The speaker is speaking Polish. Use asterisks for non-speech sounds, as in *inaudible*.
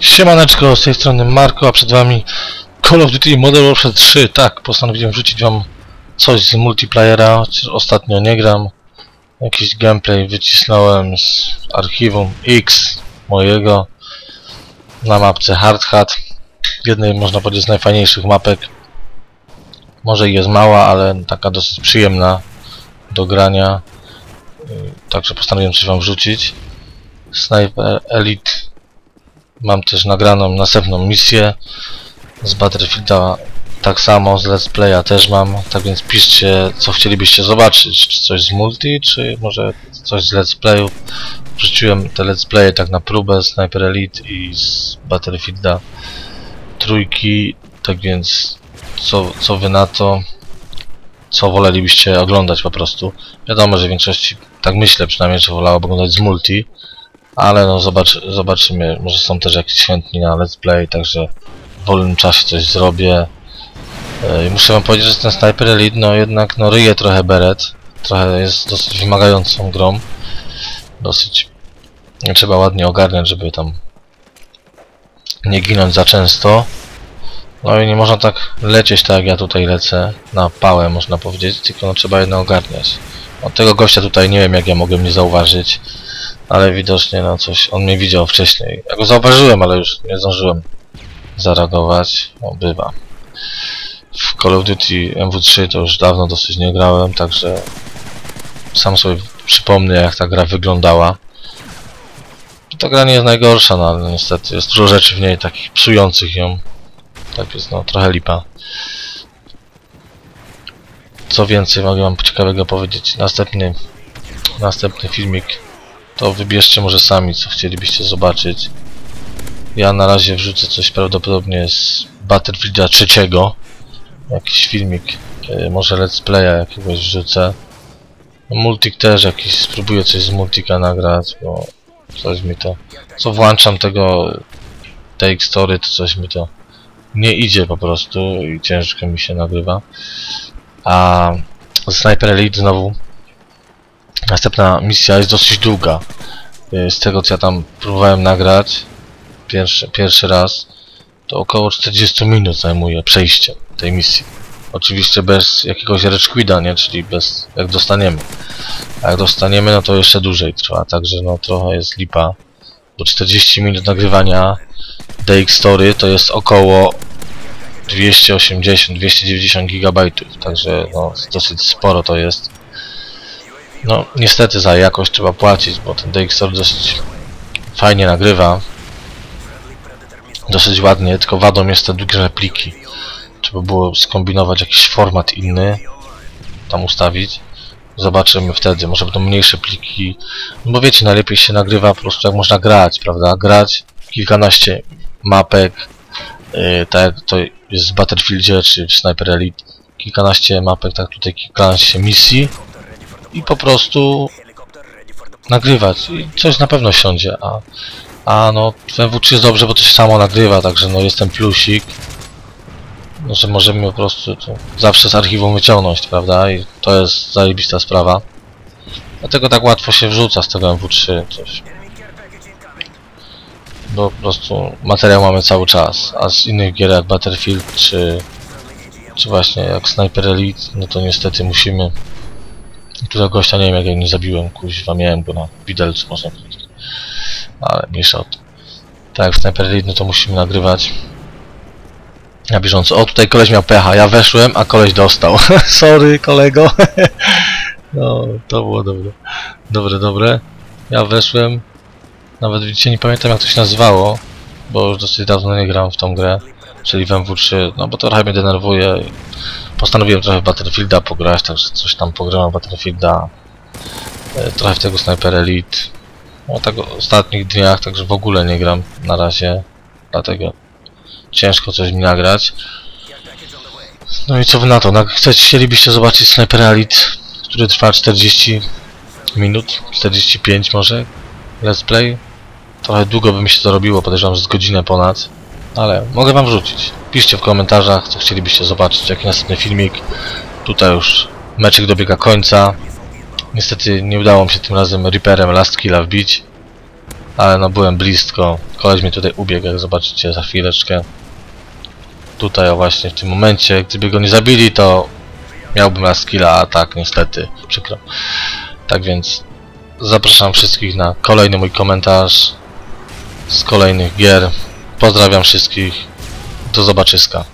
Siemaneczko, z tej strony Marko, a przed wami Call of Duty Modern Warfare 3. Tak, postanowiłem wrzucić wam coś z multiplayera, chociaż ostatnio nie gram. Jakiś gameplay wycisnąłem z archiwum X mojego na mapce Hard Hat. Jednej można powiedzieć z najfajniejszych mapek. Może jest mała, ale taka dosyć przyjemna do grania. Także postanowiłem coś wam wrzucić. Sniper Elite. Mam też nagraną następną misję. Z Battlefielda tak samo, z Let's Playa też mam, tak więc piszcie co chcielibyście zobaczyć, czy coś z multi, czy może coś z Let's Playów. Wrzuciłem te Let's Playe tak na próbę, Sniper Elite i z Battlefielda trójki, tak więc co, co wy na to, co wolelibyście oglądać po prostu. Wiadomo, że w większości, tak myślę przynajmniej, że wolałoby oglądać z multi, ale no zobacz, zobaczymy, może są też jakieś chętni na let's play, także w wolnym czasie coś zrobię. E, I muszę wam powiedzieć, że ten Sniper Elite no jednak no ryje trochę beret. Trochę jest dosyć wymagającą grą. Dosyć trzeba ładnie ogarniać, żeby tam nie ginąć za często. No i nie można tak lecieć tak jak ja tutaj lecę, na pałę można powiedzieć, tylko no trzeba jednak ogarniać. Od tego gościa tutaj nie wiem jak ja mogłem nie zauważyć ale widocznie no coś, on mnie widział wcześniej. Ja go zauważyłem, ale już nie zdążyłem zareagować. O, bywa. W Call of Duty MW3 to już dawno dosyć nie grałem, także sam sobie przypomnę jak ta gra wyglądała. Ta gra nie jest najgorsza, no ale niestety jest dużo rzeczy w niej takich psujących ją. Tak jest, no trochę lipa. Co więcej mogę wam ciekawego powiedzieć. Następny, następny filmik to wybierzcie może sami, co chcielibyście zobaczyć. Ja na razie wrzucę coś prawdopodobnie z Battlefielda trzeciego. Jakiś filmik, e, może let's playa jakiegoś wrzucę. No, multik też jakiś, spróbuję coś z multika nagrać, bo coś mi to... Co włączam tego Take Story, to coś mi to nie idzie po prostu i ciężko mi się nagrywa. A Sniper Elite znowu Następna misja jest dosyć długa. Y, Z tego co ja tam próbowałem nagrać pierwszy, pierwszy raz, to około 40 minut zajmuje przejście tej misji. Oczywiście bez jakiegoś rage nie? Czyli bez jak dostaniemy. A jak dostaniemy, no to jeszcze dłużej trwa, także no trochę jest lipa. Bo 40 minut nagrywania DX Story to jest około 280-290 GB, także no dosyć sporo to jest. No, niestety za jakość trzeba płacić, bo ten DxToR dosyć fajnie nagrywa. Dosyć ładnie, tylko wadą jest te długie repliki. Trzeba było skombinować jakiś format inny, tam ustawić. Zobaczymy wtedy, może będą mniejsze pliki. No bo wiecie, najlepiej się nagrywa po prostu jak można grać, prawda? Grać kilkanaście mapek, yy, tak jak to jest w Battlefieldzie czy w Sniper Elite. Kilkanaście mapek, tak tutaj kilkanaście misji i po prostu nagrywać. I coś na pewno siądzie, a, a no w MW3 jest dobrze, bo się samo nagrywa, także no jest ten plusik. No, że możemy po prostu zawsze z archiwum wyciągnąć, prawda, i to jest zajebista sprawa. Dlatego tak łatwo się wrzuca z tego MW3 coś. Bo po prostu materiał mamy cały czas, a z innych gier jak Battlefield czy czy właśnie jak Sniper Elite, no to niestety musimy Tutaj gościa nie wiem jak ja nie zabiłem, kuźwa, miałem go na widelcu można powiedzieć. Ale mniejsza od Tak jak w Sniper no to musimy nagrywać na bieżąco. O, tutaj koleś miał pecha, ja weszłem, a koleś dostał. *laughs* Sorry, kolego. *laughs* no, to było dobre. Dobre, dobre. Ja weszłem. Nawet widzicie, nie pamiętam jak to się nazywało, bo już dosyć dawno nie gram w tą grę, czyli w MW3, no bo to trochę mnie denerwuje postanowiłem trochę Battlefielda pograć, także coś tam pograłem Battlefielda. E, trochę w tego Sniper Elite. No tak w ostatnich dniach, także w ogóle nie gram na razie. Dlatego ciężko coś mi nagrać. No i co wy na to? Chcecie, chcielibyście zobaczyć Sniper Elite, który trwa 40 minut, 45 może, let's play. Trochę długo by mi się to robiło, podejrzewam, że z godzinę ponad. Ale mogę wam wrzucić. Piszcie w komentarzach, co chcielibyście zobaczyć, jaki następny filmik. Tutaj już meczek dobiega końca. Niestety nie udało mi się tym razem Reaperem Last Killa wbić. Ale no byłem blisko. Koleś mnie tutaj ubiegł, jak zobaczycie za chwileczkę. Tutaj o właśnie w tym momencie, gdyby go nie zabili, to miałbym na skilla, a tak niestety, przykro. Tak więc zapraszam wszystkich na kolejny mój komentarz z kolejnych gier. Pozdrawiam wszystkich. Do zobaczyska.